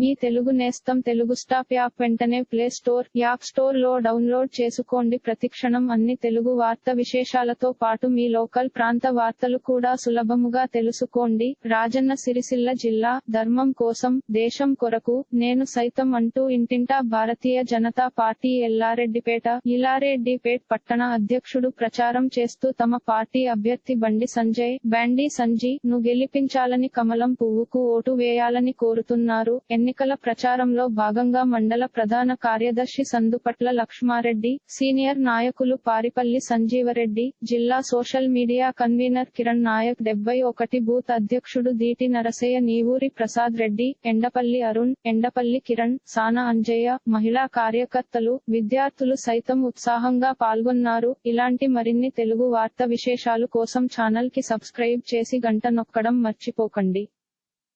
మీ తెలుగు నేస్తం Telugu stop app వెంటనే play store app స్టోర్లో డౌన్లోడ్ చేసుకోండి. ప్రతిక్షణం అన్ని తెలుగు వార్త విశేషాలతో పాటు మీ లోకల్ ప్రాంత వార్తలు కూడా సులభముగా తెలుసుకోండి. రాజన్న సిరిసిల్ల జిల్లా ధర్మం కోసం దేశం కొరకు నేను సైతం అంటూ ఇంటింటా భారతీయ జనతా పార్టీ ఎల్లారెడ్డిపేట ఇలారెడ్డిపేట్ పట్టణ అధ్యక్షుడు ప్రచారం చేస్తూ తమ పార్టీ అభ్యర్థి బండి సంజయ్ బ్యాండీ సంజీ ను గెలిపించాలని కమలం పువ్వుకు ఓటు వేయాలని కోరుతున్నారు. ఎన్నికల ప్రచారంలో భాగంగా మండల ప్రధాన కార్యదర్శి సందుపట్ల లక్ష్మారెడ్డి సీనియర్ నాయకులు పారిపల్లి సంజీవరెడ్డి జిల్లా social media convener Kiran Naik డెబ్బై ఒకటి బూత్ అధ్యక్షుడు దీటి నరసయ్య నీవూరి ప్రసాద్ రెడ్డి ఎండపల్లి అరుణ్ ఎండపల్లి కిరణ్ సానా అంజయ్య మహిళా కార్యకర్తలు విద్యార్థులు సైతం ఉత్సాహంగా పాల్గొన్నారు. ఇలాంటి మరిన్ని తెలుగు వార్త విశేషాలు కోసం ఛానల్కి సబ్స్క్రైబ్ చేసి గంట నొక్కడం మర్చిపోకండి.